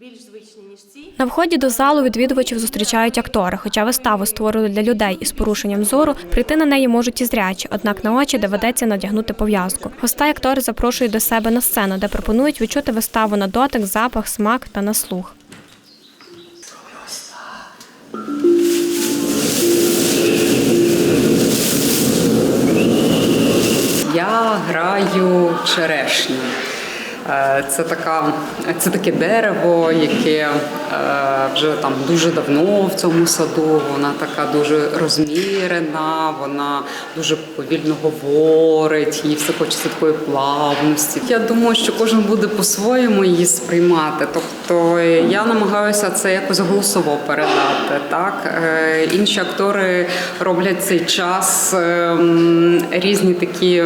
більш звичні, ніж ці. На вході до залу відвідувачів зустрічають актори. Хоча виставу створили для людей із порушенням зору, прийти на неї можуть і зрячі, однак на очі доведеться надягнути пов'язку. Гостей актори запрошують до себе на сцену, де пропонують відчути виставу на дотик, запах, смак та на слух. Я граю черешню. Е, Це така, це таке дерево, яке е, вже там дуже давно в цьому саду. Вона така дуже розмірена, вона дуже повільно говорить, їй все хочеться такої плавності. Я думаю, що кожен буде по-своєму її сприймати. Тобто я намагаюся це якось голосово передати. Так Е, інші актори роблять цей час ем, різні такі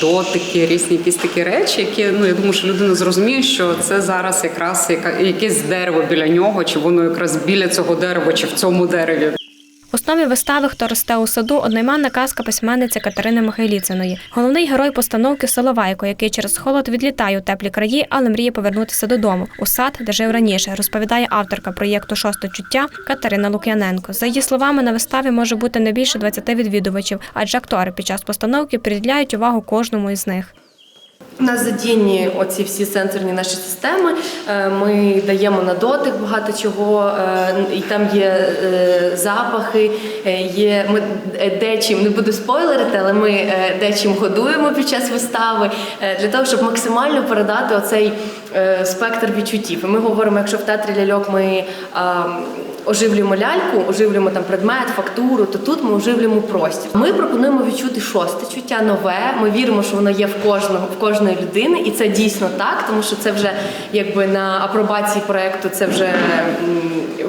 дотики, різні якісь такі речі, які ну я думаю, що людина зрозуміє, що це зараз якраз якесь дерево біля нього, чи воно якраз біля цього дерева, чи в цьому дереві. В основі вистави Хто росте у саду одноіменна казка письменниці Катерини Михайліциної. Головний герой постановки Соловайко, який через холод відлітає у теплі краї, але мріє повернутися додому у сад, де жив раніше, розповідає авторка проєкту Шосте чуття Катерина Лук'яненко. За її словами, на виставі може бути не більше 20 відвідувачів, адже актори під час постановки приділяють увагу кожному із них. У нас оці всі сенсорні наші системи. Е, Ми даємо на дотик багато чого, е, і там є е, запахи, є ми дечим, не буду спойлерити, але ми дечим годуємо під час вистави для того, щоб максимально передати оцей спектр відчуттів. І ми говоримо, якщо в театрі ляльок ми. Оживлюємо ляльку, оживлюємо там предмет, фактуру, то тут ми оживлюємо простір. Ми пропонуємо відчути шосте чуття, нове. Ми віримо, що воно є в кожного в кожної людини, і це дійсно так, тому що це вже якби на апробації проекту це вже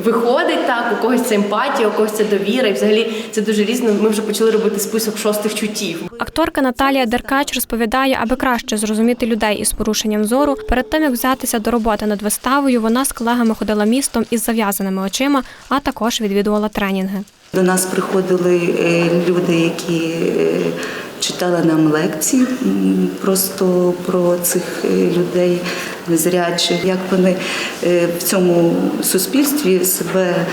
виходить так. У когось це емпатія, у когось це довіра. І взагалі це дуже різно. Ми вже почали робити список шостих чуттів. Акторка Наталія Деркач розповідає, аби краще зрозуміти людей із порушенням зору. Перед тим як взятися до роботи над виставою, вона з колегами ходила містом із зав'язаними очима, а також відвідувала тренінги. До нас приходили е, люди, які е, читали нам лекції просто про цих е, людей незрячих, як вони в цьому суспільстві себе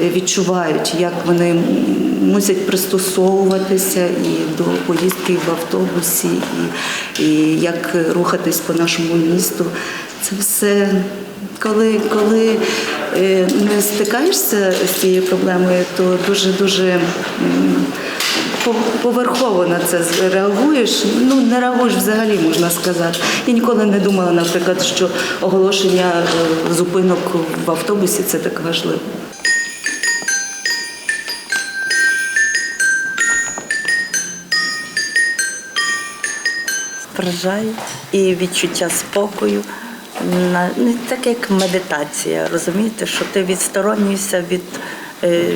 відчувають, як вони мусять пристосовуватися і до поїздки в автобусі, і, і як рухатись по нашому місту. Це все коли, коли не стикаєшся з цією проблемою, то дуже дуже поверхово на це реагуєш. Ну не реагуєш взагалі, можна сказати. Я ніколи не думала, наприклад, що оголошення е, зупинок в автобусі це так важливо. вражають і відчуття спокою. Не так як медитація, розумієте, що ти відсторонюєшся від е,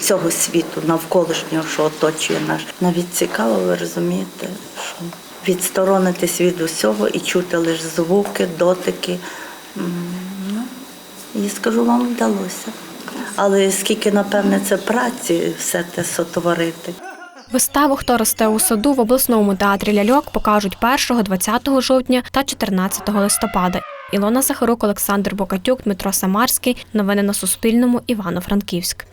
цього світу, навколишнього, що оточує нас. Навіть цікаво, ви розумієте, що відсторонитись від усього і чути лише звуки, дотики. Ну, і скажу, вам вдалося. Але скільки, напевне, це праці все те сотворити. Виставу Хто росте у саду в обласному театрі ляльок покажуть 1, 20 жовтня та 14 листопада. Ілона Захарук, Олександр Бокатюк, Дмитро Самарський. Новини на Суспільному. Івано-Франківськ.